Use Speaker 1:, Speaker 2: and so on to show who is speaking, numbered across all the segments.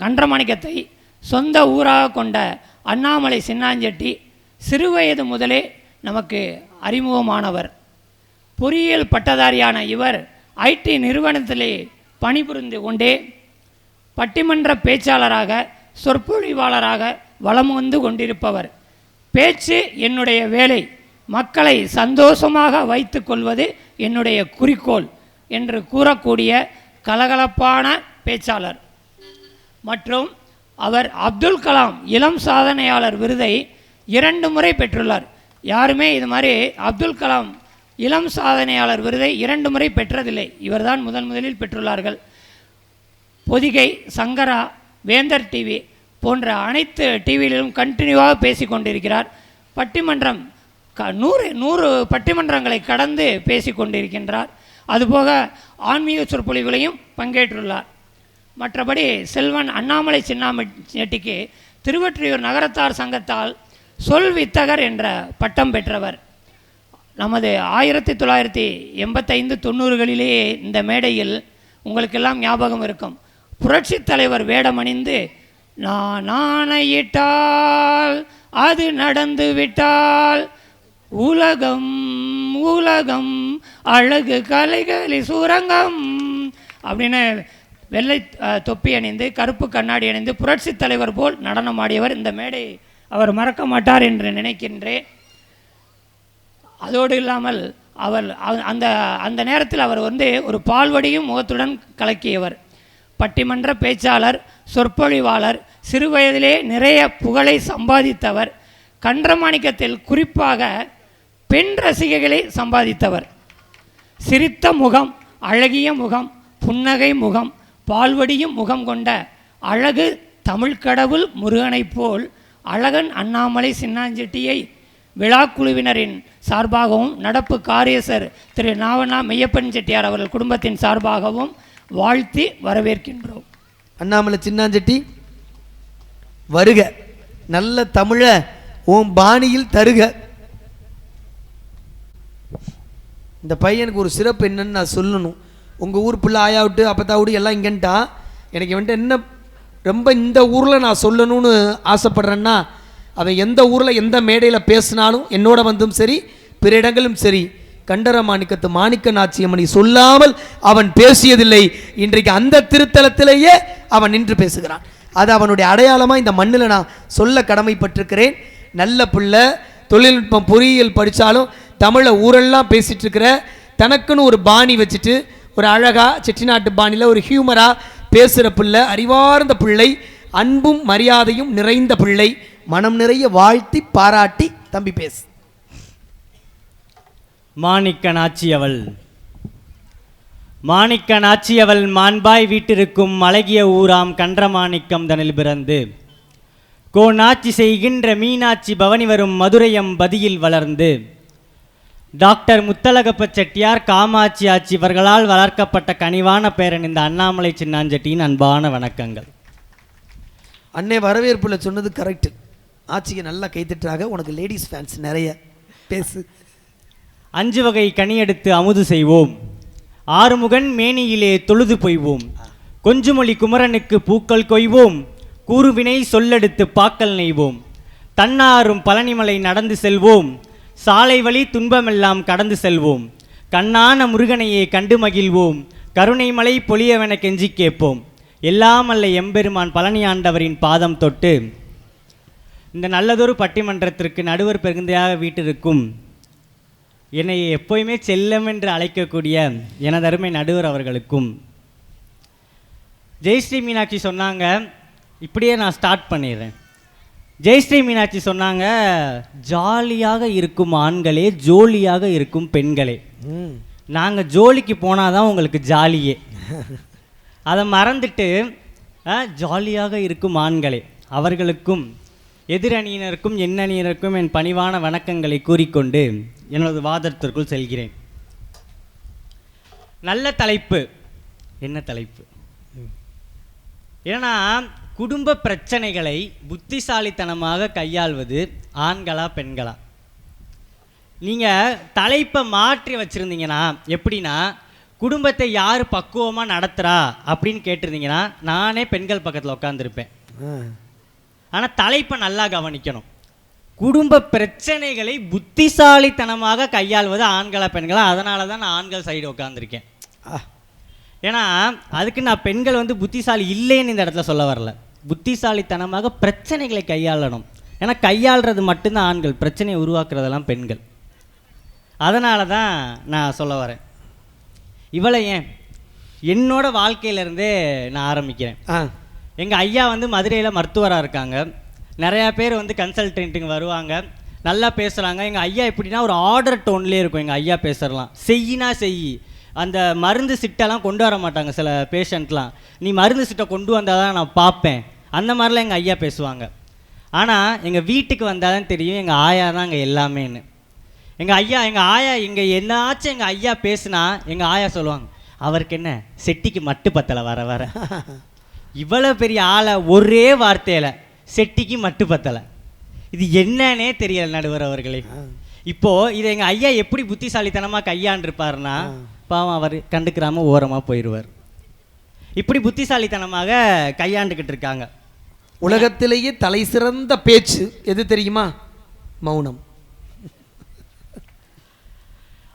Speaker 1: கன்றமாணிக்கத்தை சொந்த ஊராக கொண்ட அண்ணாமலை சின்னாஞ்செட்டி சிறுவயது முதலே நமக்கு அறிமுகமானவர். பொறியியல் பட்டதாரியான இவர் ஐடி நிறுவனத்திலே பணிபுரிந்து கொண்டே பட்டிமன்ற பேச்சாளராக சொற்பொழிவாளராக வளம் வந்து கொண்டிருப்பவர். பேச்சு என்னுடைய வேலை மக்களை சந்தோஷமாக வைத்து கொள்வது என்னுடைய குறிக்கோள் என்று கூறக்கூடிய கலகலப்பான பேச்சாளர். மற்றும் அவர் அப்துல் கலாம் இளம் சாதனையாளர் விருதை இரண்டு முறை பெற்றுள்ளார். யாருமே இது மாதிரி அப்துல் கலாம் இளம் சாதனையாளர் விருதை இரண்டு முறை பெற்றதில்லை. இவர்தான் முதன் முதலில் பெற்றுள்ளார்கள். பொதிகை சங்கரா வேந்தர் டிவி போன்ற அனைத்து டிவியிலும் கண்டினியூவாக பேசி கொண்டிருக்கிறார். பட்டிமன்றம் க நூறு நூறு பட்டிமன்றங்களை கடந்து பேசி கொண்டிருக்கின்றார். அதுபோக ஆன்மீக சொற்பொழிவுகளையும் பங்கேற்றுள்ளார். மற்றபடி செல்வன் அண்ணாமலை சின்னாமட்டிக்கு திருவற்றியூர் நகரத்தார் சங்கத்தால் சொல் வித்தகர் என்ற பட்டம் பெற்றவர். நமது ஆயிரத்தி தொள்ளாயிரத்தி எண்பத்தைந்து தொண்ணூறுகளிலேயே இந்த மேடையில் உங்களுக்கெல்லாம் ஞாபகம் இருக்கும். புரட்சித் தலைவர் வேடமணிந்து நான் ஆணையிட்டால் அது நடந்து விட்டால் உலகம் உலகம் அழகு கலைகளி சுரங்கம் அப்படின்னு வெள்ளை தொப்பி அணிந்து கருப்பு கண்ணாடி அணிந்து புரட்சித் தலைவர் போல் நடனமாடியவர் இந்த மேடை அவர் மறக்க மாட்டார் என்று நினைக்கின்றேன். அதோடு இல்லாமல் அவர் அந்த அந்த நேரத்தில் அவர் வந்து ஒரு பால்வடியும் முகத்துடன் கலக்கியவர். பட்டிமன்ற பேச்சாளர் சொற்பொழிவாளர் சிறுவயதிலே நிறைய புகழை சம்பாதித்தவர். கன்றமாணிக்கத்தில் குறிப்பாக பெண் ரசிகைகளை சம்பாதித்தவர். சிரித்த முகம் அழகிய முகம் புன்னகை முகம் பால்வடியும் முகம் கொண்ட அழகு தமிழ்கடவுள் முருகனைப் போல் அழகன் அண்ணாமலை சின்னாஞ்செட்டியை விழாக்குழுவினரின் சார்பாகவும் நடப்பு காரியசர் திரு நாவனா மெய்யப்பன் செட்டியார் அவர்கள் குடும்பத்தின் சார்பாகவும் வாழ்த்தி வரவேற்கின்றோம்.
Speaker 2: அண்ணாமலை சின்னாஞ்செட்டி வருக. நல்ல தமிழ உன் பாணியில் தருக. இந்த பையனுக்கு ஒரு சிறப்பு என்னன்னு நான் சொல்லணும். உங்கள் ஊர் பிள்ளை ஆயா விட்டு அப்பத்தா விட்டு எல்லாம் இங்கன்ட்டா. எனக்கு வந்துட்டு என்ன ரொம்ப இந்த ஊரில் நான் சொல்லணும்னு ஆசைப்படுறேன்னா அவன் எந்த ஊரில் எந்த மேடையில் பேசினாலும் என்னோட வந்தும் சரி பிற இடங்களும் சரி கண்டர மாணிக்கத்து மாணிக்க நாச்சியம்மனை சொல்லாமல் அவன் பேசியதில்லை. இன்றைக்கு அந்த திருத்தலத்திலேயே அவன் நின்று பேசுகிறான். அது அவனுடைய அடையாளமாக இந்த மண்ணில் நான் சொல்ல கடமைப்பட்டிருக்கிறேன். நல்ல பிள்ளை தொழில்நுட்பம் பொறியியல் படித்தாலும் தமிழை ஊரெல்லாம் பேசிகிட்ருக்கிற தனக்குன்னு ஒரு பாணி வச்சுட்டு ஒரு அழகாக செட்டிநாட்டு பாணியில் ஒரு ஹியூமராக பேசுகிற பிள்ளை அறிவார்ந்த பிள்ளை அன்பும் மரியாதையும் நிறைந்த பிள்ளை மனம் நிறைய வாழ்த்தி பாராட்டி தம்பி பேசு.
Speaker 3: மாணிக்க நாச்சியவள் மாணிக்க நாச்சியவள் மாண்பாய் வீட்டிருக்கும் அழகிய ஊராம் கன்றமாணிக்கம் தனில் பிறந்து கோநாச்சி செய்கின்ற மீனாட்சி பவனி வரும் மதுரையம் பதியில் வளர்ந்து டாக்டர் முத்தலகப்ப செட்டியார் காமாட்சி ஆட்சி இவர்களால் வளர்க்கப்பட்ட கனிவான பேரன் இந்த அண்ணாமலை சின்னாஞ்செட்டியின் அன்பான வணக்கங்கள்.
Speaker 2: அன்னை வரவேற்புல சொன்னது கரெக்ட் ஆட்சிக்கு நல்லா கைத்தட்டுறாங்க உனக்கு லேடிஸ் ஃபேன்ஸ் நிறைய. பேசு.
Speaker 3: அஞ்சு வகை கனி எடுத்து அமுது செய்வோம். ஆறுமுகன் மேனியிலே தொழுது பொய்வோம். கொஞ்சுமொழி குமரனுக்கு பூக்கள் கொய்வோம். கூறுவினை சொல்லெடுத்து பாக்கல் நெய்வோம். தன்னாரும் பழனிமலை நடந்து செல்வோம். சாலை வழி துன்பமெல்லாம் கடந்து செல்வோம். கண்ணான முருகனையே கண்டு மகிழ்வோம். கருணைமலை பொழியவென கெஞ்சி கேட்போம். எல்லாம் அல்ல எம்பெருமான் பழனி ஆண்டவரின் பாதம் தொட்டு. இந்த நல்லதொரு பட்டிமன்றத்திற்கு நடுவர் பெருந்தையாக வீட்டிருக்கும் என்னை எப்போயுமே செல்லம் என்று அழைக்கக்கூடிய எனதருமை நடுவர் அவர்களுக்கும். ஜெயஸ்ரீ மீனாட்சி சொன்னாங்க இப்படியே நான் ஸ்டார்ட் பண்ணிடுறேன். ஜெயஸ்ரீ மீனாட்சி சொன்னாங்க ஜாலியாக இருக்கும் ஆண்களே ஜோலியாக இருக்கும் பெண்களே. நாங்கள் ஜோலிக்கு போனால் தான் உங்களுக்கு ஜாலியே. அதை மறந்துட்டு ஜாலியாக இருக்கும் ஆண்களே அவர்களுக்கும் எதிரணியினருக்கும் எண்ணணியினருக்கும் என் பணிவான வணக்கங்களை கூறிக்கொண்டு எனது வாதத்திற்குள் செல்கிறேன். நல்ல தலைப்பு. என்ன தலைப்பு? ஏன்னா குடும்ப பிரச்சனைகளை புத்திசாலித்தனமாக கையாள்வது ஆண்களா பெண்களா? நீங்கள் தலைப்பை மாற்றி வச்சுருந்தீங்கன்னா எப்படின்னா குடும்பத்தை யார் பக்குவமாக நடத்துகிறா அப்படின்னு கேட்டிருந்தீங்கன்னா நானே பெண்கள் பக்கத்தில் உட்காந்துருப்பேன். ஆனால் தலைப்பை நல்லா கவனிக்கணும். குடும்ப பிரச்சனைகளை புத்திசாலித்தனமாக கையாள்வது ஆண்களா பெண்களா? அதனால தான் நான் ஆண்கள் சைடு உட்காந்துருக்கேன். ஏன்னா அதுக்கு நான் பெண்கள் வந்து புத்திசாலி இல்லைன்னு இந்த இடத்துல சொல்ல வரல. புத்திசாலித்தனமாக பிரச்சனைகளை கையாளணும். ஏன்னா கையாளுறது மட்டும்தான் ஆண்கள். பிரச்சனையை உருவாக்குறதெல்லாம் பெண்கள். அதனால தான் நான் சொல்ல வரேன். இவளை ஏன்? என்னோட வாழ்க்கையிலேருந்தே நான் ஆரம்பிக்கிறேன். எங்கள் ஐயா வந்து மதுரையில் மருத்துவராக இருக்காங்க. நிறையா பேர் வந்து கன்சல்டன்ட்டுங்க வருவாங்க. நல்லா பேசுகிறாங்க எங்கள் ஐயா எப்படின்னா ஒரு ஆர்டர் டோன்லேயே இருக்கும். எங்கள் ஐயா பேசுறலாம் செய்யினா செய் அந்த மருந்து சிட்டெல்லாம் கொண்டு வர மாட்டாங்க சில பேஷண்ட்லாம் நீ மருந்து சிட்டை கொண்டு வந்தால் தான் நான் பார்ப்பேன். அந்த மாதிரிலாம் எங்கள் ஐயா பேசுவாங்க. ஆனால் எங்கள் வீட்டுக்கு வந்தால் தான் தெரியும் எங்கள் ஆயா தான் அங்கே எல்லாமேன்னு. எங்கள் ஐயா எங்கள் ஆயா இங்கே என்னாச்சும் எங்கள் ஐயா பேசுனா எங்கள் ஆயா சொல்லுவாங்க அவருக்கு என்ன செட்டிக்கு மட்டு பத்தலை வர வர. இவ்வளோ பெரிய ஆளை ஒரே வார்த்தையில் செட்டிக்கு மட்டு பத்தலை. இது என்னன்னே தெரியல நடுவர் அவர்களே. இப்போ இதை எங்கள் ஐயா எப்படி புத்திசாலித்தனமாக கையாண்டிருப்பாருன்னா பாவம் அவர் கண்டுக்கிறாம ஓரமாக போயிடுவார். இப்படி புத்திசாலித்தனமாக கையாண்டுக்கிட்டு இருக்காங்க.
Speaker 2: உலகத்திலேயே தலை சிறந்த பேச்சு எது தெரியுமா? மௌனம்.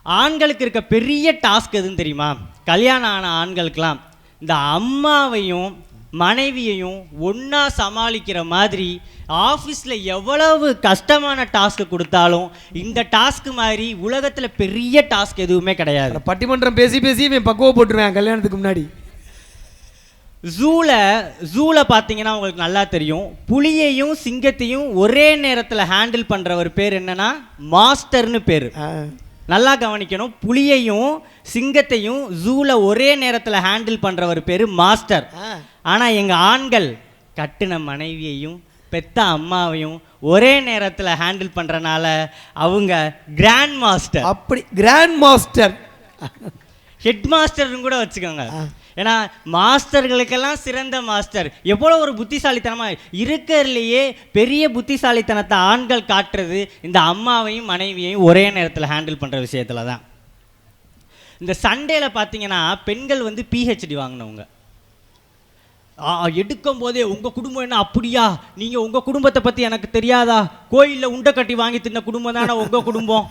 Speaker 3: ஆண்களுக்கு இருக்க பெரிய டாஸ்க் எதுன்னு தெரியுமா? கல்யாணம் ஆன ஆண்களுக்கெல்லாம் இந்த அம்மாவையும் மனைவியையும் ஒன்றா சமாளிக்கிற மாதிரி ஆஃபீஸில் எவ்வளவு கஷ்டமான டாஸ்க் கொடுத்தாலும் இந்த டாஸ்க் மாதிரி உலகத்தில் பெரிய டாஸ்க் எதுவுமே கிடையாது.
Speaker 2: பட்டிமன்றம் பேசி பேசி இவன் பக்குவ போட்டுருவேன் கல்யாணத்துக்கு முன்னாடி.
Speaker 3: ஜூவில் ஜூவில் பார்த்தீங்கன்னா உங்களுக்கு நல்லா தெரியும். புலியையும் சிங்கத்தையும் ஒரே நேரத்தில் ஹேண்டில் பண்ணுறவர் பேர் என்னன்னா மாஸ்டர்னு பேர். நல்லா கவனிக்கணும். புலியையும் சிங்கத்தையும் ஜூவில் ஒரே நேரத்தில் ஹேண்டில் பண்ணுறவர் பேர் மாஸ்டர். ஆனால் எங்கள் ஆண்கள் கட்டின மனைவியையும் பெத்த அம்மாவையும் ஒரே நேரத்தில் ஹேண்டில் பண்ணுறனால அவங்க கிராண்ட் மாஸ்டர்
Speaker 2: அப்படி கிராண்ட் மாஸ்டர்
Speaker 3: ஹெட் மாஸ்டர்னு கூட வச்சுக்கோங்க. ஏன்னா மாஸ்டர்களுக்கெல்லாம் சிறந்த மாஸ்டர். எவ்வளோ ஒரு புத்திசாலித்தனமாக இருக்கிறதுலையே பெரிய புத்திசாலித்தனத்தை ஆண்கள் காட்டுறது இந்த அம்மாவையும் மனைவியையும் ஒரே நேரத்தில் ஹேண்டில் பண்ணுற விஷயத்துல தான் இந்த சண்டேல பார்த்தீங்கன்னா பெண்கள் வந்து பிஹெச்டி வாங்கினவங்க. எடுக்கும் போதே உங்கள் குடும்பம் என்ன அப்படியா? நீங்கள் உங்கள் குடும்பத்தை பற்றி எனக்கு தெரியாதா? கோயிலில் உண்டை கட்டி வாங்கி தின்ன குடும்பம் தானே உங்கள் குடும்பம்?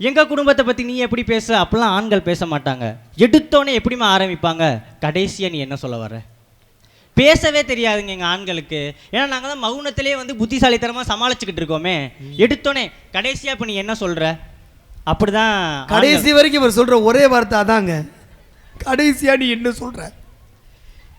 Speaker 3: எங்க குடும்பத்தை பத்தி நீ எப்படி பேச? அப்பெல்லாம் ஆண்கள் பேச மாட்டாங்க. எடுத்தோன்னே எப்படிம்மா ஆரம்பிப்பாங்க? கடைசியா நீ என்ன சொல்ல வர பேசவே தெரியாதுங்க எங்க ஆண்களுக்கு. ஏன்னா நாங்க தான் மௌனத்திலே வந்து புத்திசாலித்தனமா சமாளிச்சுக்கிட்டு இருக்கோமே. எடுத்தோன்னே கடைசியா இப்ப நீ என்ன சொல்ற? அப்படிதான்.
Speaker 2: கடைசி வரைக்கும் இவர் சொல்ற ஒரே வார்த்தை அதாங்க. கடைசியா நீ என்ன சொல்ற?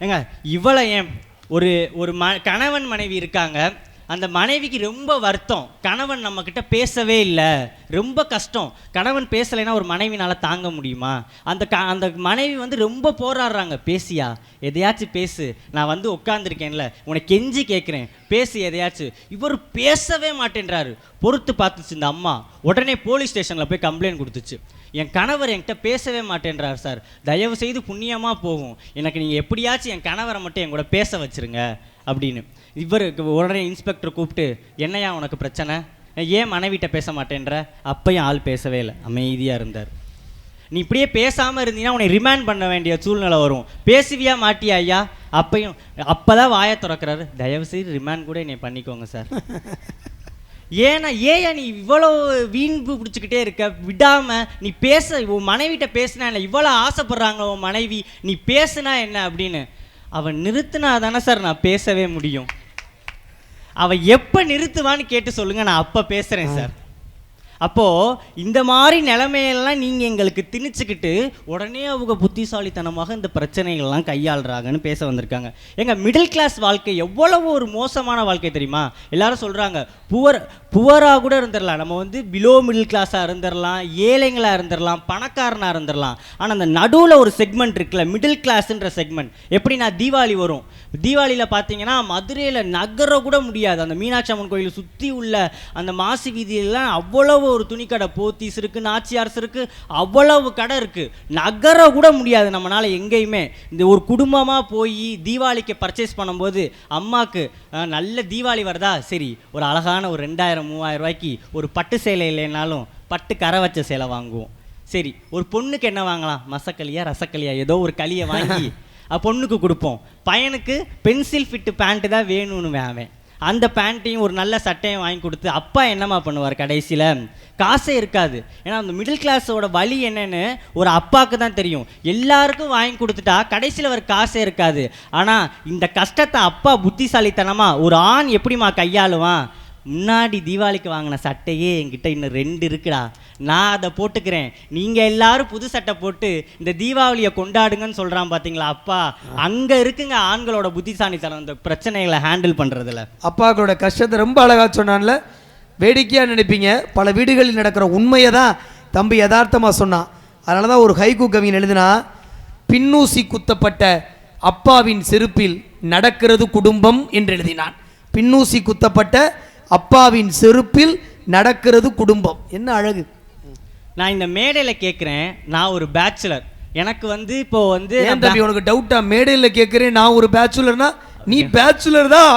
Speaker 3: ஏங்க இவளை ஏன் ஒரு ஒரு ம கணவன் மனைவி இருக்காங்க. அந்த மனைவிக்கு ரொம்ப வருத்தம். கணவன் நம்மக்கிட்ட பேசவே இல்லை. ரொம்ப கஷ்டம். கணவன் பேசலைன்னா ஒரு மனைவினால் தாங்க முடியுமா? அந்த க அந்த மனைவி வந்து ரொம்ப போராடுறாங்க. பேசியா? எதையாச்சும் பேசு. நான் வந்து உட்காந்துருக்கேன்ல உனக்கு கெஞ்சி கேட்குறேன் பேசு எதையாச்சும். இவர் பேசவே மாட்டேன்றாரு. பொறுத்து பார்த்துச்சு இந்த அம்மா. உடனே போலீஸ் ஸ்டேஷனில் போய் கம்ப்ளைண்ட் கொடுத்துச்சு. என் கணவர் என்கிட்ட பேசவே மாட்டேன்றார் சார். தயவு செய்து புண்ணியமாக போகும். எனக்கு நீங்கள் எப்படியாச்சும் என் கணவரை மட்டும் என் கூட பேச வச்சிருங்க. அப்படின்னு. இவருக்கு உடனே இன்ஸ்பெக்டர் கூப்பிட்டு என்னையா உனக்கு பிரச்சனை? ஏன் மனைவிட்ட பேச மாட்டேன்ற? அப்பயும் ஆள் பேசவே இல்லை. அமைதியாக இருந்தார். நீ இப்படியே பேசாமல் இருந்தீங்கன்னா உன்னை ரிமாண்ட் பண்ண வேண்டிய சூழ்நிலை வரும். பேசுவியா மாட்டியா ஐயா? அப்பையும் அப்பதான் வாயை திறக்கிறாரு. தயவு செய்து ரிமாண்ட் கூட என்னை பண்ணிக்கோங்க சார் ஏன்னா ஏயா நீ இவ்வளோ வீண்பு பிடிச்சிக்கிட்டே இருக்க. விடாம நீ பேச உன் மனைவிட்ட பேசினா என்ன? இவ்வளோ ஆசைப்படுறாங்க உன் மனைவி. நீ பேசுனா என்ன அப்படின்னு. அவன் நிறுத்தினா தானே சார் நான் பேசவே முடியும். அவ எப்போ நிறுத்துவான்னு கேட்டு சொல்லுங்க நான் அப்போ பேசுகிறேன் சார். அப்போ இந்த மாதிரி நிலைமையெல்லாம் நீங்கள் எங்களுக்கு திணிச்சுக்கிட்டு உடனே அவங்க புத்திசாலித்தனமாக இந்த பிரச்சனைகள்லாம் கையாளுறாங்கன்னு பேச வந்திருக்காங்க. எங்கள் மிடில் கிளாஸ் வாழ்க்கை எவ்வளவு ஒரு மோசமான வாழ்க்கை தெரியுமா? எல்லாரும் சொல்கிறாங்க புவர் புவராக கூட இருந்துடலாம் நம்ம வந்து பிலோ மிடில் கிளாஸாக இருந்துடலாம் ஏழைங்களாக இருந்துடலாம் பணக்காரனாக இருந்துடலாம் ஆனால் அந்த நடுவில் ஒரு செக்மெண்ட் இருக்குல்ல மிடில் கிளாஸ்ன்ற செக்மெண்ட் எப்படின்னா தீபாவளி வரும். தீபாவளியில் பார்த்தீங்கன்னா மதுரையில் நகர கூட முடியாது. அந்த மீனாட்சி அம்மன் கோயில் சுற்றி உள்ள அந்த மாசி வீதியெல்லாம் அவ்வளவு ஒரு துணிக்கடை போத்தீஸ் இருக்கு நாச்சியார்ஸ் இருக்கு அவ்வளவு கடை இருக்கு. நகர கூட முடியாது நம்மளால எங்கேயுமே. இந்த ஒரு குடும்பமாக போய் தீபாவளிக்கு பர்ச்சேஸ் பண்ணும்போது அம்மாக்கு அஹ், நல்ல தீபாவளி வருதா? சரி ஒரு அழகான ஒரு ரெண்டாயிரம் மூவாயிரம் ரூபாய்க்கு ஒரு பட்டு சேலை இல்லைனாலும் பட்டு கரை வச்ச சேலை வாங்குவோம். சரி ஒரு பொண்ணுக்கு என்ன வாங்கலாம்? மசக்களியா ரசக்களியா ஏதோ ஒரு களியை வாங்கி பொண்ணுக்கு கொடுப்போம். பையனுக்கு பென்சில் ஃபிட்டு பேண்ட்டு தான் வேணும்னு அவன். அந்த பேண்ட்டையும் ஒரு நல்ல சட்டையும் வாங்கி கொடுத்து அப்பா என்னம்மா பண்ணுவார் கடைசியில்? காசே இருக்காது. ஏன்னா அந்த மிடில் கிளாஸோட வழி என்னன்னு ஒரு அப்பாவுக்கு தான் தெரியும். எல்லாருக்கும் வாங்கி கொடுத்துட்டா கடைசியில் அவர் காசே இருக்காது. ஆனால் இந்த கஷ்டத்தை அப்பா புத்திசாலித்தனமா ஒரு ஆண் எப்படிம்மா கையாளுவான்? முன்னாடி தீபாவளிக்கு வாங்கின சட்டையே என்கிட்ட இன்னும் ரெண்டு இருக்குடா. நான் அதை போட்டுக்கிறேன். நீங்கள் எல்லாரும் புது சட்டை போட்டு இந்த தீபாவளியை கொண்டாடுங்கன்னு சொல்கிறான் பார்த்தீங்களா அப்பா? அங்கே இருக்குங்க ஆண்களோட புத்திசாலித்தனம் இந்த பிரச்சனைகளை ஹேண்டில் பண்ணுறதுல
Speaker 2: அப்பாக்களோட கஷ்டத்தை ரொம்ப அழகாக சொன்னான்ல. வேடிக்கையாக நினைப்பீங்க. பல வீடுகளில் நடக்கிற உண்மையை தான் தம்பி யதார்த்தமாக சொன்னான். அதனால தான் ஒரு ஹைகு கவிஞன் எழுதினா பின்னூசி குத்தப்பட்ட அப்பாவின் செருப்பில் நடக்கிறது குடும்பம் என்று எழுதினான். பின்னூசி குத்தப்பட்ட அப்பாவின் செருப்பில் நடக்கிறது குடும்பம். என்ன அழகு?
Speaker 3: நான் இந்த மேடையில் கேட்குறேன் நான் ஒரு பேச்சுலர் எனக்கு வந்து இப்போ வந்து
Speaker 2: ஏன் தம்பி உனக்கு டவுட்டா மேடையில் கேட்குறேன் நான் ஒரு பேச்சுலர்னா நீ பேச்சுலர் தான்.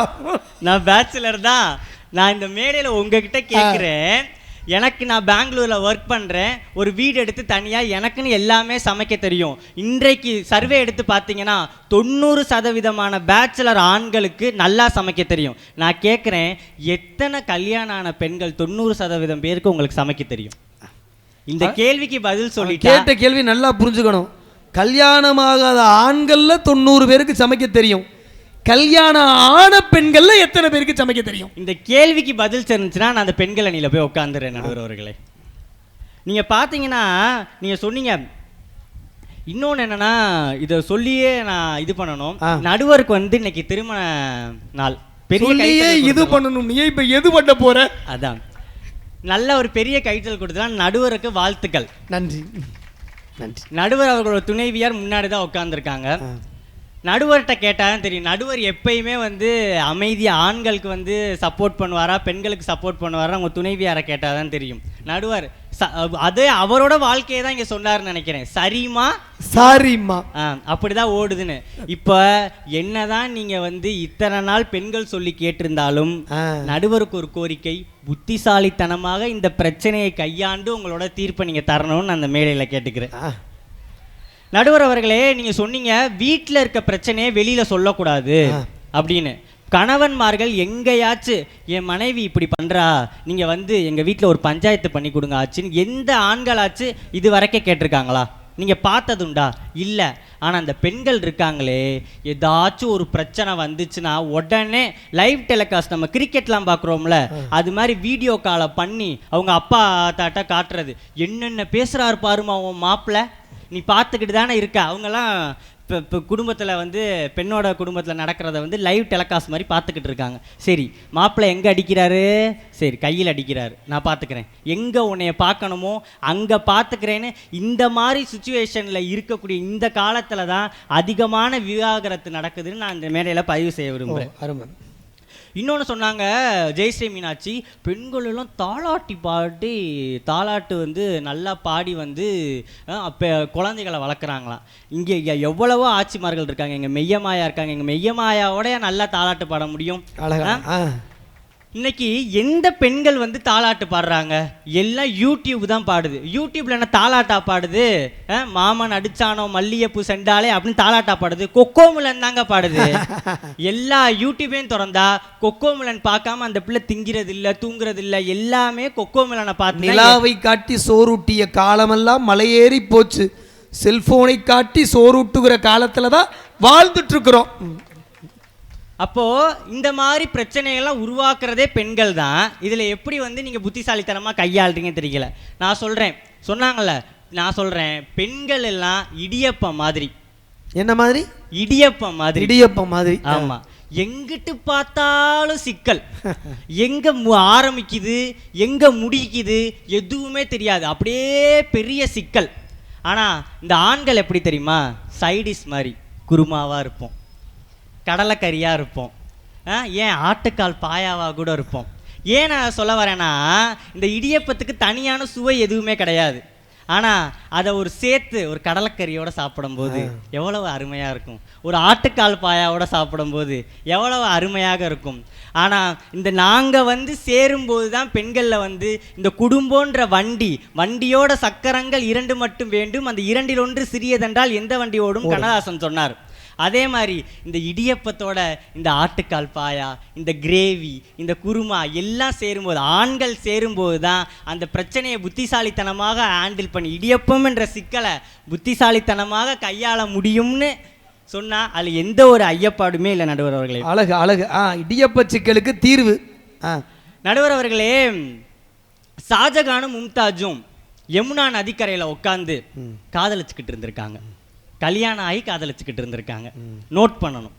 Speaker 3: நான் பேச்சுலர் தான். நான் இந்த மேடையில் உங்ககிட்ட கேட்குறேன் எனக்கு நான் பெங்களூரில் ஒர்க் பண்ணுறேன் ஒரு வீடு எடுத்து தனியாக எனக்குன்னு எல்லாமே சமைக்க தெரியும். இன்றைக்கு சர்வே எடுத்து பார்த்தீங்கன்னா தொண்ணூறு சதவீதமான பேச்சுலர் ஆண்களுக்கு நல்லா சமைக்க தெரியும். நான் கேட்குறேன் எத்தனை கல்யாணம் ஆன பெண்கள் தொண்ணூறு சதவீதம் பேருக்கு உங்களுக்கு சமைக்க தெரியும்? இந்த கேள்விக்கு பதில் சொல்லிட்டா?
Speaker 2: கேட்ட கேள்வி நல்லா புரிஞ்சுக்கணும். கல்யாணமாகாத ஆண்கள்ல தொண்ணூறு பேருக்கு சமைக்க தெரியும். கல்யாணம் ஆன பெண்கள்ல எத்தனை பேருக்கு சமைக்க தெரியும்?
Speaker 3: இந்த கேள்விக்கு பதில் தெரிஞ்சுன்னா நான் அந்த பெண்கள் அணியில் போய் உட்காந்துறேன் நடுவர் அவர்களே. நீங்கள் பார்த்தீங்கன்னா நீங்கள் சொன்னீங்க இன்னொன்று என்னன்னா இதை சொல்லியே நான் இது பண்ணணும். நடுவருக்கு வந்து இன்னைக்கு திருமண நாள். பெரிய
Speaker 2: இது. பண்ணணும். நீ இப்ப எது பண்ண போற?
Speaker 3: அதான். நல்ல ஒரு பெரிய கைத்தல் கொடுத்தலாம் நடுவருக்கு வாழ்த்துக்கள்.
Speaker 2: நன்றி. நன்றி.
Speaker 3: நடுவர் அவர்களோட துணைவியார் முன்னாடி தான் உட்காந்துருக்காங்க. நடுவர்கிட்ட கேட்டால் தெரியும். நடுவர் எப்பயுமே வந்து அமைதியாக ஆண்களுக்கு வந்து சப்போர்ட் பண்ணுவாரா பெண்களுக்கு சப்போர்ட் பண்ணுவாரா அவங்க துணைவியாரை கேட்டால் தான் தெரியும். நடுவர் அதே அவரோட வாழ்க்கையை தான் இங்கே சொன்னார்னு நினைக்கிறேன். சரிம்மா?
Speaker 2: சாரிம்மா.
Speaker 3: அப்படிதான் ஓடுதுன்னு. இப்போ என்னதான் நீங்கள் வந்து இத்தனை நாள் பெண்கள் சொல்லி கேட்டிருந்தாலும். நடுவருக்கு ஒரு கோரிக்கை புத்திசாலித்தனமாக இந்த பிரச்சனையை கையாண்டு உங்களோட தீர்ப்பை நீங்கள் தரணும்னு அந்த மேடையில் கேட்டுக்கிறேன். நடுவர் அவர்களே நீங்க சொன்னீங்க வீட்டில் இருக்க பிரச்சனையை வெளியில சொல்லக்கூடாது அப்படின்னு. கணவன்மார்கள் எங்கேயாச்சும் என் மனைவி இப்படி பண்றா நீங்க வந்து எங்க வீட்டில் ஒரு பஞ்சாயத்து பண்ணி கொடுங்க ஆச்சுன்னு எந்த ஆண்களாச்சு இது வரைக்கும் கேட்டிருக்காங்களா? நீங்க பார்த்ததுண்டா? இல்ல. ஆனா அந்த பெண்கள் இருக்காங்களே ஏதாச்சும் ஒரு பிரச்சனை வந்துச்சுன்னா உடனே லைவ் டெலிகாஸ்ட் நம்ம கிரிக்கெட்லாம் பார்க்குறோம்ல அது மாதிரி வீடியோ காலை பண்ணி அவங்க அப்பா தாட்ட காட்டுறது. என்னென்ன பேசுறாரு பாருமா உன் மாப்பிள்ளை? நீ பார்த்துக்கிட்டு தானே இருக்க. அவங்கெல்லாம் இப்போ இப்போ குடும்பத்தில் வந்து பெண்ணோட குடும்பத்தில் நடக்கிறத வந்து லைவ் டெலகாஸ்ட் மாதிரி பார்த்துக்கிட்டு இருக்காங்க. சரி மாப்பிள்ளை எங்கே அடிக்கிறாரு? சரி கையில் அடிக்கிறாரு. நான் பார்த்துக்கிறேன். எங்கே உன்னைய பார்க்கணுமோ அங்கே பார்த்துக்கிறேன்னு இந்த மாதிரி சுச்சுவேஷனில் இருக்கக்கூடிய இந்த காலத்தில் தான் அதிகமான விவாகரத்து நடக்குதுன்னு நான் இந்த மேடையில் பதிவு செய்ய விரும்புகிறேன்
Speaker 2: அருமை.
Speaker 3: இன்னொன்று சொன்னாங்க ஜெயஸ்ரீ மீனாட்சி பெண்கள் எல்லாம் தாலாட்டி பாடி தாலாட்டு வந்து நல்லா பாடி வந்து அப்போ குழந்தைகளை வளர்க்குறாங்களாம். இங்கே எவ்வளவோ ஆட்சிமார்கள் இருக்காங்க எங்கள் மெய்யமாயா இருக்காங்க எங்கள் மெய்யமாயாவோட நல்லா தாலாட்டு பாட முடியும்.
Speaker 2: அழகா.
Speaker 3: இன்னைக்கு எந்த பெண்கள் வந்து தாலாட்டு பாடுறாங்க? எல்லாம் யூடியூப் தான் பாடுது. யூடியூப்ல என்ன தாலாட்டா பாடுது? மாமன் அடிச்சானோ மல்லிகைப்பூ செண்டாலே அப்படின்னு தாலாட்டா பாடுது. கொக்கோமுலன் தாங்க பாடுது. எல்லா யூடியூபையும் திறந்தா கொக்கோமுலன் பார்க்காம அந்த பிள்ளை திங்கிறது இல்ல தூங்குறது இல்ல எல்லாமே கொக்கோமுலனை பார்த்து
Speaker 2: நிலாவை காட்டி சோறூட்டிய காலமெல்லாம் மலையேறி போச்சு. செல்போனை காட்டி சோறூட்டுகிற காலத்துல தான் வாழ்ந்துட்டு இருக்கிறோம்.
Speaker 3: அப்போ இந்த மாதிரி பிரச்சனைகள்லாம் உருவாக்குறதே பெண்கள் தான் இதுல எப்படி வந்து நீங்க புத்திசாலித்தனமா கையாளுறீங்க தெரியல. நான் சொல்றேன். சொன்னாங்கல்ல நான் சொல்றேன். பெண்கள் எல்லாம் இடியப்பம் மாதிரி.
Speaker 2: என்ன மாதிரி?
Speaker 3: இடியப்பம் மாதிரி.
Speaker 2: இடியப்பம் மாதிரி.
Speaker 3: ஆமா. எங்கிட்டு பார்த்தாலும் சிக்கல். எங்க ஆரம்பிக்குது எங்க முடிக்குது எதுவுமே தெரியாது. அப்படியே பெரிய சிக்கல். ஆனா இந்த ஆண்கள் எப்படி தெரியுமா? சைடிஸ் மாதிரி குருமாவா இருப்போம். கடலைக்கறியாக இருப்போம். ஏன் ஆட்டுக்கால் பாயாவா கூட இருப்போம். ஏன் நான் சொல்ல வரேன்னா இந்த இடியப்பத்துக்கு தனியான சுவை எதுவுமே கிடையாது. ஆனால் அதை ஒரு சேர்த்து ஒரு கடலைக்கறியோட சாப்பிடும்போது எவ்வளவு அருமையாக இருக்கும். ஒரு ஆட்டுக்கால் பாயாவோட சாப்பிடும்போது எவ்வளவு அருமையாக இருக்கும். ஆனால் இந்த நாங்கள் வந்து சேரும்போது தான் பெண்களில் வந்து இந்த குடும்பன்ற வண்டி வண்டியோட சக்கரங்கள் இரண்டு மட்டும் வேண்டும். அந்த இரண்டில் ஒன்று சிறியதென்றால் எந்த வண்டி ஓடும் கண்ணதாசன் சொன்னார். அதே மாதிரி இந்த இடியப்பத்தோட இந்த ஆட்டுக்கால் பாயா இந்த கிரேவி இந்த குருமா எல்லாம் சேரும்போது ஆண்கள் சேரும்போது தான் அந்த பிரச்சனையை புத்திசாலித்தனமாக ஹேண்டில் பண்ணி இடியப்பம் என்ற சிக்கலை புத்திசாலித்தனமாக கையாள முடியும்னு சொன்னா அதில் எந்த ஒரு ஐயப்பாடுமே இல்லை நடுவர் அவர்களே.
Speaker 2: அழகு அழகு. ஆ இடியப்ப சிக்கலுக்கு தீர்வு. ஆ.
Speaker 3: நடுவர் அவர்களே ஷாஜகானும் மும்தாஜும் யமுனா நதிக்கரையில் உட்காந்து காதலிச்சுக்கிட்டு இருந்திருக்காங்க. கல்யாணம் ஆகி காதலிச்சுக்கிட்டு இருந்திருக்காங்க. நோட் பண்ணணும்.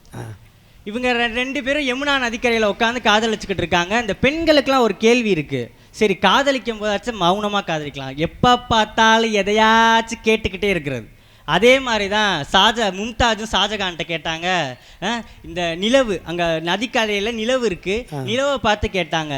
Speaker 3: இவங்க ரெண்டு பேரும் யமுனா நதிக்கரையில் உட்காந்து காதலிச்சுக்கிட்டு இருக்காங்க. இந்த பெண்களுக்கெல்லாம் ஒரு கேள்வி இருக்கு. சரி காதலிக்கும் போதாச்சும் மௌனமாக காதலிக்கலாம். எப்போ பார்த்தாலும் எதையாச்சும் கேட்டுக்கிட்டே இருக்கிறது. அதே மாதிரி தான் ஷாஜா மும்தாஜும் ஷாஜகான்கிட்ட கேட்டாங்க. இந்த நிலவு அங்கே நதிக்கரையில் நிலவு இருக்கு. நிலவை பார்த்து கேட்டாங்க.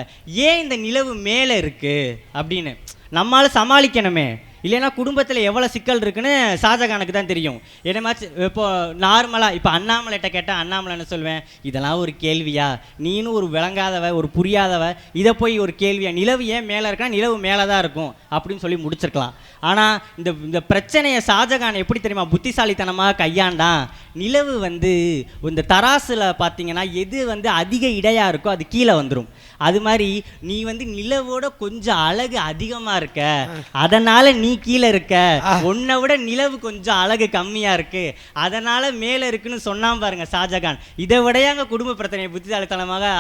Speaker 3: ஏன் இந்த நிலவு மேலே இருக்கு? அப்படின்னு. நம்மால சமாளிக்கணுமே. இல்லைன்னா குடும்பத்தில் எவ்வளோ சிக்கல் இருக்குன்னு ஷாஜகானுக்கு தான் தெரியும். என்னமாச்சு இப்போ நார்மலாக இப்போ அண்ணாமலைகிட்ட கேட்டால் அண்ணாமலை என்ன சொல்வேன் இதெல்லாம் ஒரு கேள்வியா? நீனும் ஒரு விளங்காதவ ஒரு புரியாதவ? இதை போய் ஒரு கேள்வியா? நிலவு ஏன் மேலே இருக்கா? நிலவு மேலே தான் இருக்கும். அப்படின்னு சொல்லி முடிச்சிருக்கலாம். ஆனால் இந்த இந்த பிரச்சனையை ஷாஜகான் எப்படி தெரியுமா? புத்திசாலித்தனமாக கையாண்டான். நிலவு வந்து இந்த தராசில் பார்த்தீங்கன்னா எது வந்து அதிக இடையாக இருக்கோ அது கீழே வந்துடும் அது மாதிரி நீ வந்து நிலவோட கொஞ்சம் அழகு அதிகமாக இருக்க. அதனால நீ கீழே இருக்க. உன்னை விட நிலவு கொஞ்சம் அழகு கம்மியாக இருக்கு. அதனால மேலே இருக்குன்னு சொன்னான் பாருங்க ஷாஜகான். இதை விடையாங்க குடும்ப பிரச்சனையை புத்திசாலித்தனமாக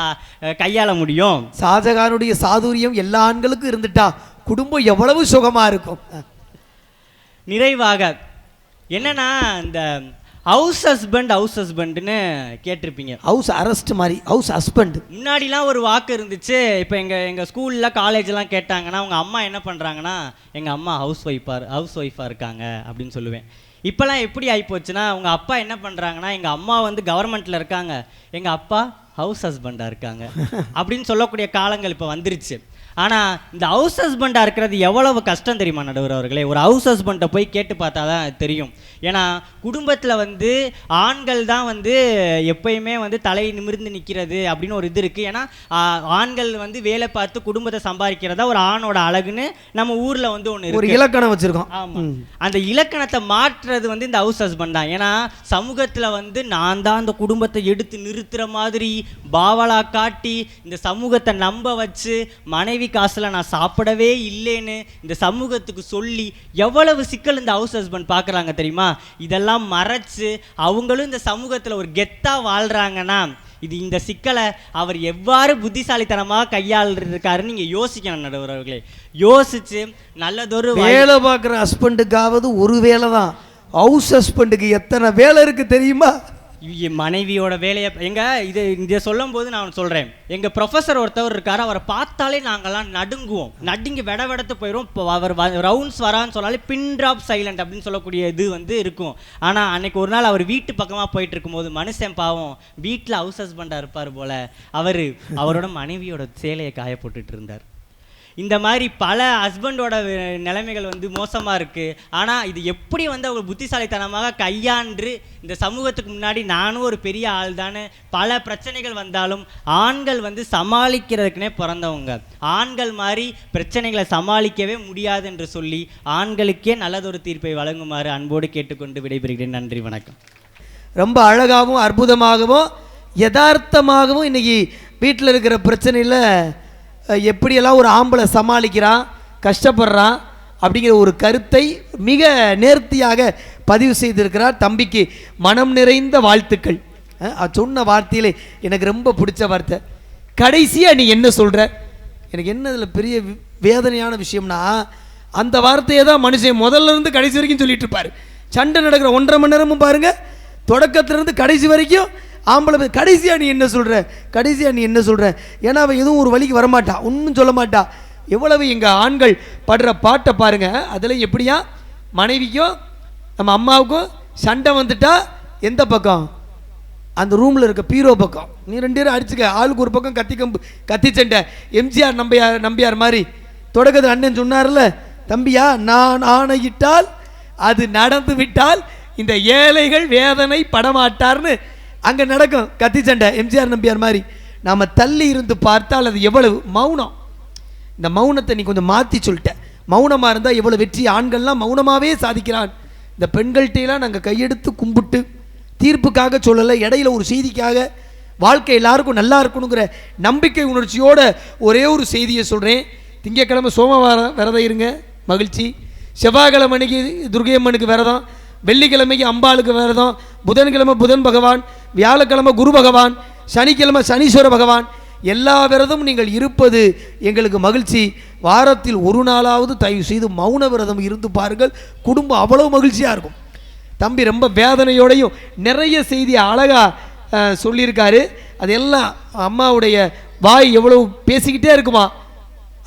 Speaker 3: கையாள முடியும்?
Speaker 2: ஷாஜகானுடைய சாதுரியம் எல்லா ஆண்களுக்கும் இருந்துட்டா குடும்பம் எவ்வளவு சுகமா இருக்கும்.
Speaker 3: நிறைவாக. என்னன்னா இந்த ஹவுஸ் ஹஸ்பண்ட் ஹவுஸ் ஹஸ்பண்ட்னு கேட்டிருப்பீங்க.
Speaker 2: ஹவுஸ் அரெஸ்ட் மாதிரி ஹவுஸ் ஹஸ்பண்ட்
Speaker 3: முன்னாடிலாம் ஒரு வாக்கு இருந்துச்சு. இப்போ எங்கள் எங்கள் ஸ்கூலில் காலேஜ்லாம் கேட்டாங்கன்னா அவங்க அம்மா என்ன பண்ணுறாங்கன்னா எங்கள் அம்மா ஹவுஸ் ஒய்ஃபாக ஹவுஸ் ஒய்ஃபாக இருக்காங்க அப்படின்னு சொல்லுவேன். இப்போலாம் எப்படி ஆகிப்போச்சுன்னா அவங்க அப்பா என்ன பண்ணுறாங்கன்னா எங்கள் அம்மா வந்து கவர்மெண்ட்டில் இருக்காங்க. எங்கள் அப்பா ஹவுஸ் ஹஸ்பண்டாக இருக்காங்க. அப்படின்னு சொல்லக்கூடிய காலங்கள் இப்போ வந்துருச்சு. ஆனால் இந்த ஹவுஸ் ஹஸ்பண்டாக இருக்கிறது எவ்வளவு கஷ்டம் தெரியுமா நடுவர் அவர்களே? ஒரு ஹவுஸ் ஹஸ்பண்டை போய் கேட்டு பார்த்தா தான் தெரியும். ஏன்னா குடும்பத்தில் வந்து ஆண்கள் தான் வந்து எப்பயுமே வந்து தலை நிமிர்ந்து நிற்கிறது அப்படின்னு ஒரு இது இருக்குது ஏன்னா ஆண்கள் வந்து வேலை பார்த்து குடும்பத்தை சம்பாதிக்கிறதா ஒரு ஆணோட அழகுன்னு நம்ம ஊரில் வந்து ஒன்று
Speaker 2: ஒரு இலக்கணம் வச்சிருக்கோம்.
Speaker 3: ஆமா. அந்த இலக்கணத்தை மாற்றுறது வந்து இந்த ஹவுஸ் ஹஸ்பண்ட் தான். ஏன்னா சமூகத்துல வந்து நான் தான் அந்த குடும்பத்தை எடுத்து நிறுத்துற மாதிரி பாவலா காட்டி இந்த சமூகத்தை நம்ப வச்சு மனைவி காசுல நான் சாப்பிடவே இல்லைன்னு இந்த சமூகத்துக்கு சொல்லி எவ்வளவு சிக்கல் இந்த ஹவுஸ் ஹஸ்பண்ட் பார்க்குறாங்க தெரியுமா? இதெல்லாம் மறைச்சு அவங்களும் இந்த சமூகத்துல ஒரு கெத்தா வாழ்றாங்கன்னா இது இந்த சிக்கலை அவர் எவ்வாறு புத்திசாலித்தனமாக கையாளிருக்காருன்னு நீங்க யோசிக்கணும் நடுவர் யோசிச்சு நல்லதொரு
Speaker 2: வேலை பார்க்குற ஹஸ்பண்டுக்காவது ஒரு வேலை தான் ஹவுஸ் ஹஸ்பண்டுக்கு எத்தனை வேலை இருக்கு தெரியுமா?
Speaker 3: மனைவியோட வேலையை எங்க இது இதை சொல்லும் போது நான் சொல்றேன். எங்க ப்ரொஃபசர் ஒருத்தவர் இருக்காரு அவரை பார்த்தாலே நாங்கெல்லாம் நடுங்குவோம். நடுங்கி வெட வெடத்து போயிடும் இப்போ அவர் ரவுண்ட்ஸ் வரான்னு சொன்னாலே பின் ட்ராப் சைலண்ட் அப்படின்னு சொல்லக்கூடிய இது வந்து இருக்கும். ஆனால் அன்னைக்கு ஒரு நாள் அவர் வீட்டு பக்கமாக போயிட்டு இருக்கும்போது மனுஷன் பாவம் வீட்டில் ஹவுஸ் ஹஸ்பண்டாக இருப்பார் போல. அவர் அவரோட மனைவியோட சேலையை காய போட்டுட்டு இருந்தார். இந்த மாதிரி பல ஹஸ்பண்டோட நிலைமைகள் வந்து மோசமாக இருக்குது ஆனால் இது எப்படி வந்து அவங்க புத்திசாலித்தனமாக கையாண்டு இந்த சமூகத்துக்கு முன்னாடி நானும் ஒரு பெரிய ஆள் தானே பல பிரச்சனைகள் வந்தாலும் ஆண்கள் வந்து சமாளிக்கிறதுக்குனே பிறந்தவங்க. ஆண்கள் மாதிரி பிரச்சனைகளை சமாளிக்கவே முடியாது என்று சொல்லி ஆண்களுக்கே நல்லதொரு தீர்ப்பை வழங்குமாறு அன்போடு கேட்டுக்கொண்டு விடைபெறுகிறேன். நன்றி வணக்கம்.
Speaker 2: ரொம்ப அழகாகவும் அற்புதமாகவும் யதார்த்தமாகவும் இன்றைக்கி வீட்டில் இருக்கிற பிரச்சனையில் எப்படியெல்லாம் ஒரு ஆம்பளை சமாளிக்கிறான் கஷ்டப்படுறான் அப்படிங்கிற ஒரு கருத்தை மிக நேர்த்தியாக பதிவு செய்திருக்கிறார் தம்பிக்கு மனம் நிறைந்த வாழ்த்துக்கள். சொன்ன வார்த்தையிலே எனக்கு ரொம்ப பிடிச்ச வார்த்தை. கடைசியாக நீ என்ன சொல்கிற எனக்கு என்ன இதில் பெரிய வேதனையான விஷயம்னா அந்த வார்த்தையை தான் மனுஷன் முதல்ல இருந்து கடைசி வரைக்கும் சொல்லிட்டு இருப்பாரு. சண்டை நடக்கிற ஒன்றரை மணி நேரமும் பாருங்க தொடக்கத்திலிருந்து கடைசி வரைக்கும் ஆம்பளை கடைசியாக கடைசியா நீ என்ன சொல்கிற கடைசியா நீ என்ன சொல்கிற ஏன்னா அவன் எதுவும் ஒரு வழிக்கு வரமாட்டா ஒன்றும் சொல்ல மாட்டா. எவ்வளவு எங்கள் ஆண்கள் படுற பாட்டை பாருங்கள் அதில் எப்படியா? மனைவிக்கும் நம்ம அம்மாவுக்கும் சண்டை வந்துட்டா எந்த பக்கம்? அந்த ரூமில் இருக்க பீரோ பக்கம். நீ ரெண்டு பேரும் அடிச்சுக்க. ஆளுக்கு ஒரு பக்கம் கத்தி கம்பு கத்தி சண்டை. எம்ஜிஆர் நம்பியார் நம்பியார் மாதிரி. தொடக்கத்தில் அண்ணன் சொன்னார்ல தம்பியா நான் ஆணையிட்டால் அது நடந்து விட்டால் இந்த ஏழைகள் வேதனை படமாட்டார்னு. அங்கே நடக்கும் கத்தி சண்டை எம்ஜிஆர் நம்பியார் மாதிரி. நாம் தள்ளி இருந்து பார்த்தால் அது எவ்வளவு மௌனம். இந்த மௌனத்தை நீ கொஞ்சம் மாற்றி சொல்லிட்ட. மௌனமாக இருந்தால் எவ்வளோ வெற்றி. ஆண்கள்லாம் மௌனமாகவே சாதிக்கிறான். இந்த பெண்கள்கிட்டையெல்லாம் நாங்கள் கையெடுத்து கும்பிட்டு தீர்ப்புக்காக சொல்லலை இடையில ஒரு செய்திக்காக. வாழ்க்கை எல்லாருக்கும் நல்லா இருக்கணுங்கிற நம்பிக்கை உணர்ச்சியோட ஒரே ஒரு செய்தியை சொல்கிறேன் திங்கக்கிழமை சோமவாரம் விரதம் இருங்க. மகிழ்ச்சி. செவ்வாய்க்கிழமைக்கு துர்கையம்மனுக்கு விரதம். வெள்ளிக்கிழமைக்கு அம்பாளுக்கு விரதம். புதன்கிழமை புதன் பகவான். வியாழக்கிழமை குரு பகவான் சனிக்கிழமை சனீஸ்வர பகவான் எல்லா விரதமும் நீங்கள் இருப்பது எங்களுக்கு மகிழ்ச்சி. வாரத்தில் ஒரு நாளாவது தயவு செய்து மௌன விரதம் இருந்து பாருங்கள். குடும்பம் அவ்வளோ மகிழ்ச்சியாக இருக்கும். தம்பி ரொம்ப வேதனையோடையும் நிறைய செய்தி அழகாக சொல்லியிருக்காரு. அதெல்லாம் அம்மாவுடைய வாய் எவ்வளவு பேசிக்கிட்டே இருக்குமா?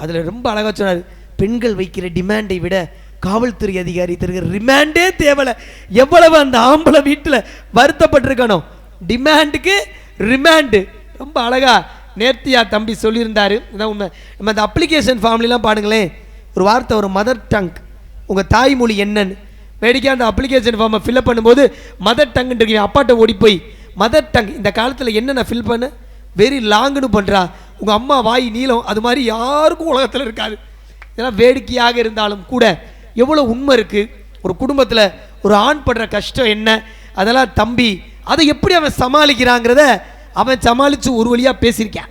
Speaker 2: அதில் ரொம்ப அழகா சொன்னார் பெண்கள் வைக்கிற டிமாண்டை விட காவல்துறை அதிகாரி தருகிற ரிமாண்டே தேவலை. எவ்வளவு அந்த ஆம்பளை வீட்டில் வருத்தப்பட்டிருக்கணும். டிமாண்டுக்கு ரிமாண்டு ரொம்ப அழகாக நேர்த்தியா தம்பி சொல்லியிருந்தார். இதான் உண்மை. நம்ம அந்த அப்ளிகேஷன் ஃபார்ம்லாம் பாடுங்களேன் ஒரு வார்த்தை ஒரு மதர் டங் உங்கள் தாய்மொழி என்னன்னு. வேடிக்கை அந்த அப்ளிகேஷன் ஃபார்மை ஃபில்அப் பண்ணும்போது மதர் டங்குன்னு இருக்கீங்க அப்பாட்ட ஓடி போய் மதர் டங் இந்த காலத்தில் என்ன நான் ஃபில் பண்ண? வெரி லாங்குன்னு பண்ணுறா உங்கள் அம்மா வாய் நீளம் அது மாதிரி யாருக்கும் உலகத்தில் இருக்காது. இதெல்லாம் வேடிக்கையாக இருந்தாலும் கூட எவ்வளோ உண்மை இருக்குது ஒரு குடும்பத்தில் ஒரு ஆண் படுற கஷ்டம் என்ன? அதெல்லாம் தம்பி அதை எப்படி அவன் சமாளிக்கிறாங்கிறத அவன் சமாளித்து ஒரு வழியாக பேசியிருக்கான்.